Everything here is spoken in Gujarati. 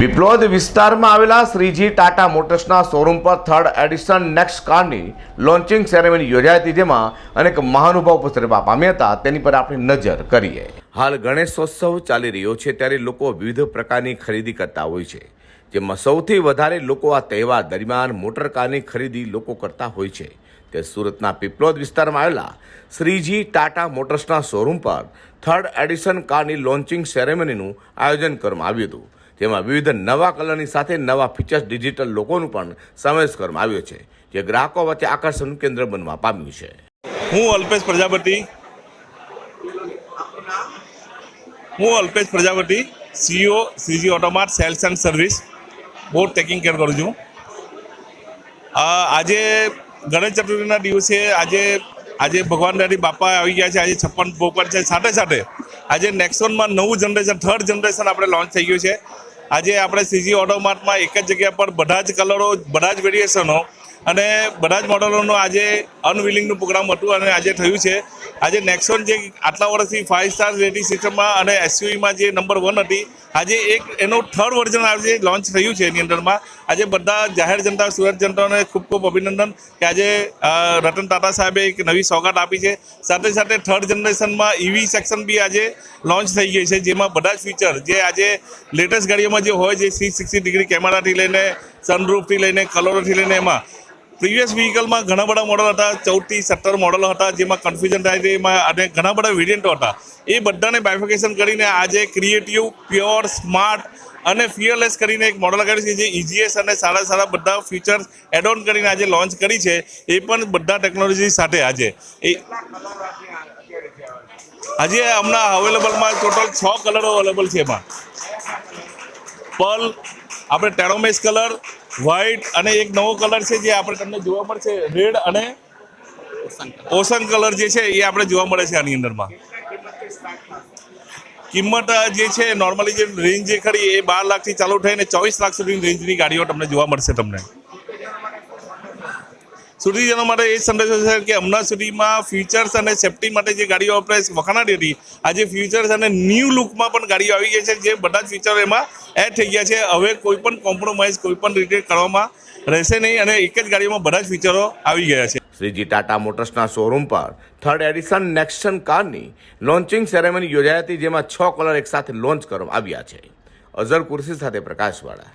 પીપલોદ વિસ્તારમાં આવેલા શ્રીજી ટાટા મોટર્સના શોરૂમ પર થર્ડ એડિશન નેક્સ્ટ કારની લોન્ચિંગ સેરેમની યોજાઈ હતી, જેમાં અનેક મહાનુભાવ ઉપસ્થિત પામ્યા હતા. તેની પર આપણે નજર કરીએ. હાલ ગણેશોત્સવ ચાલી રહ્યો છે, ત્યારે લોકો વિવિધ પ્રકારની ખરીદી કરતા હોય છે. જેમાં સૌથી વધારે લોકો આ તહેવાર દરમિયાન મોટરકારની ખરીદી લોકો કરતા હોય છે. તે સુરતના પીપલોદ વિસ્તારમાં આવેલા શ્રીજી ટાટા મોટર્સના શોરૂમ પર થર્ડ એડિશન કારની લોન્ચિંગ સેરેમનીનું આયોજન કરવામાં આવ્યું હતું. જેમાં વિવિધ નવા કલરની સાથે નવા ફીચર્સ ડિજિટલ લોકોનું પણ સમાવેશ કરવામાં આવ્યો છે, જે ગ્રાહકો વચ્ચે આકર્ષણનું કેન્દ્ર બનવા પામ્યું છે. હું અલ્પેશ પ્રજાપતિ. હું Alpesh Prajapati CEO Shreeji Automart sales and service both taking care કરું છું. આજે ગણેશ ચતુર્થીના દિવસે આજે આજે ભગવાન દાદી બાપા આવી ગયા છે, આજે છપ્પન ભોગ છે. સાથે સાથે આજે નેક્સોનમાં નવું જનરેશન થર્ડ જનરેશન આપણે લોન્ચ થઈ ગયું છે. આજે આપણે સીજી ઓટોમાર્ટમાં એક જ જગ્યા પર બધા જ કલરો બધા જ વેરિએશનો અને બધા જ મોડલોનું આજે અનવિલિંગનું પ્રોગ્રામ હતું અને આજે થયું છે. આજે નેક્સોન જે આટલા વર્ષથી ફાઇવ સ્ટાર રેટિંગ સિસ્ટમમાં અને એસયુવીમાં જે નંબર વન હતી, આજે એક એનું થર્ડ વર્ઝન આજે લોન્ચ થયું છે એની અંદરમાં. આજે બધા જાહેર જનતા, સુરત જનતાને ખૂબ ખૂબ અભિનંદન કે આજે રતન ટાટા સાહેબે એક નવી સોગાટ આપી છે. સાથે સાથે થર્ડ જનરેશનમાં ઇવી સેક્શન બી આજે લોન્ચ થઈ ગઈ છે, જેમાં બધા જ ફીચર જે આજે લેટેસ્ટ ગાડીઓમાં જે હોય છે થ્રી સિક્સટી ડિગ્રી કેમેરાથી લઈને સનરૂફથી લઈને કલરોથી લઈને એમાં. પ્રીવિયસ વ્હીકલમાં ઘણા બધા મોડલ હતા ચૌદથી સત્તર મોડલ હતા, જેમાં કન્ફ્યુઝન થાય છે, એમાં અને ઘણા બધા વેરિયન્ટો હતા. એ બધાને બાયફિકેશન કરીને આજે ક્રિએટિવ પ્યોર સ્માર્ટ અને ફિયરલેસ કરીને એક મોડલ કાઢ્યું છે, જે ઇજીએસ અને સારા સારા બધા ફીચર્સ એડ ઓન કરીને આજે લોન્ચ કરી છે. એ પણ બધા ટેકનોલોજી સાથે આજે. એ આજે હમણાં અવેલેબલમાં ટોટલ છ કલરો અવેલેબલ છે એમાં. પર્લ, આપણે ટેરોમેસ કલર વ્હાઇટ અને એક નવો કલર છે જે આપણે તમને જોવા મળશે. રેડ અને ઓશન કલર જે છે એ આપણે જોવા મળે છે આની અંદરમાં. કિંમત જે છે નોર્મલી જે રેન્જ જે ખરી એ બાર લાખથી ચાલુ થઈને ચોવીસ લાખ સુધીની રેન્જની ગાડીઓ તમને જોવા મળશે તમને. સુધીજનો માટે એ સંદેશો છે કે હમણાં સુધીમાં ફ્યુચર્સ અને સેફટી માટે જે ગાડીઓ આપણે વખાણાતી હતી, આજે ફ્યુચર્સ અને ન્યૂ લુકમાં પણ ગાડીઓ આવી ગઈ છે, જે બધા જ ફીચર એમાં એડ થઈ ગયા છે. હવે કોઈ પણ કોમ્પ્રોમાઇઝ કોઈ પણ રીતે કરવામાં રહેશે નહીં અને એક જ ગાડીમાં બધા જ ફીચરો આવી ગયા છે. શ્રીજી ટાટા મોટર્સના શોરૂમ પર થર્ડ એડિશન નેક્સન કારની લોન્ચિંગ સેરેમની યોજાઈ હતી, જેમાં છ કલર એકસાથે લોન્ચ કરવામાં આવ્યા છે. અઝર કુર્સી સાથે પ્રકાશવાળા.